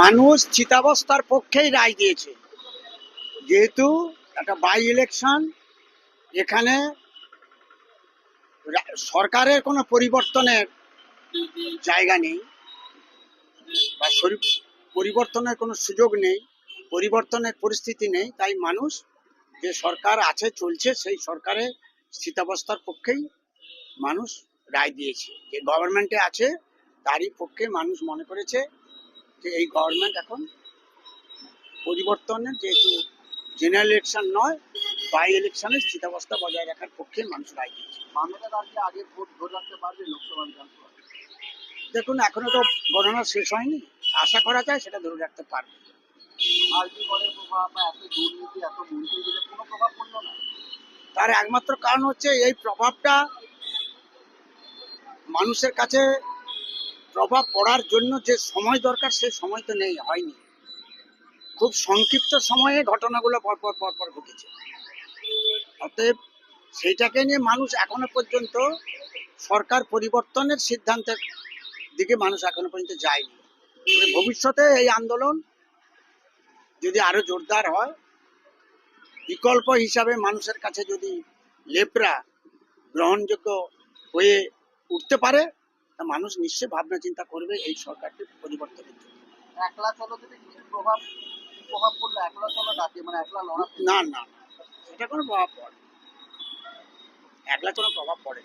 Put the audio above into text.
মানুষ চিতাবস্থার পক্ষেই রায় দিয়েছে। যেহেতু একটা বাই ইলেকশন এখানে সরকারের কোনো পরিবর্তনের জায়গা নেই বা পরিবর্তনের কোনো সুযোগ নেই, পরিবর্তনের পরিস্থিতি নেই, তাই মানুষ যে সরকার আছে, চলছে, সেই সরকারের স্থিতাবস্থার পক্ষেই মানুষ রায় দিয়েছে। যে গভর্নমেন্টে আছে, তারই পক্ষে মানুষ মনে করেছে যে এই গভর্নমেন্ট এখন পরিবর্তনের যেহেতু জেনারেল ইলেকশন নয় বাই ইলেকশনের স্থিতাবস্থা বজায় রাখার পক্ষে মানুষ রায় দিয়েছে তার আগে ভোট ধরে রাখতে পারবে লোকসভা বিধানসভা। দেখুন এখনও তো গণনা শেষ হয়নি। আশা করা যায় সেটা ধরে রাখতে পারবে। আর কি করে প্রভাব বা এত দুর্নীতি এত মন্ত্রী দিলে কোনো প্রভাব পড়ল না। তার একমাত্র কারণ হচ্ছে এই প্রভাবটা মানুষের কাছে প্রভাব পড়ার জন্য যে সময় দরকার, সে সময় তো নেই, হয়নি। খুব সংক্ষিপ্ত সময়ে ঘটনাগুলো পরপর পরপর ঘটেছে। অতএব সেইটাকে নিয়ে মানুষ এখনও পর্যন্ত সরকার পরিবর্তনের সিদ্ধান্তের দিকে মানুষ এখনও পর্যন্ত যায়নি। ভবিষ্যতে এই আন্দোলন যদি আরও জোরদার হয়, বিকল্প হিসাবে মানুষের কাছে যদি লেপরা গ্রহণযোগ্য হয়ে উঠতে পারে মানুষ নিশ্চয়ই ভাবনা চিন্তা করবে এই সরকারটি পরিবর্তনের জন্য। একলা চলো প্রভাব প্রভাব পড়ল একলা চলো ডাকে মানে একলা লড়া না না এটা কোনো প্রভাব পড়ে একলা কোনো প্রভাব পড়ে।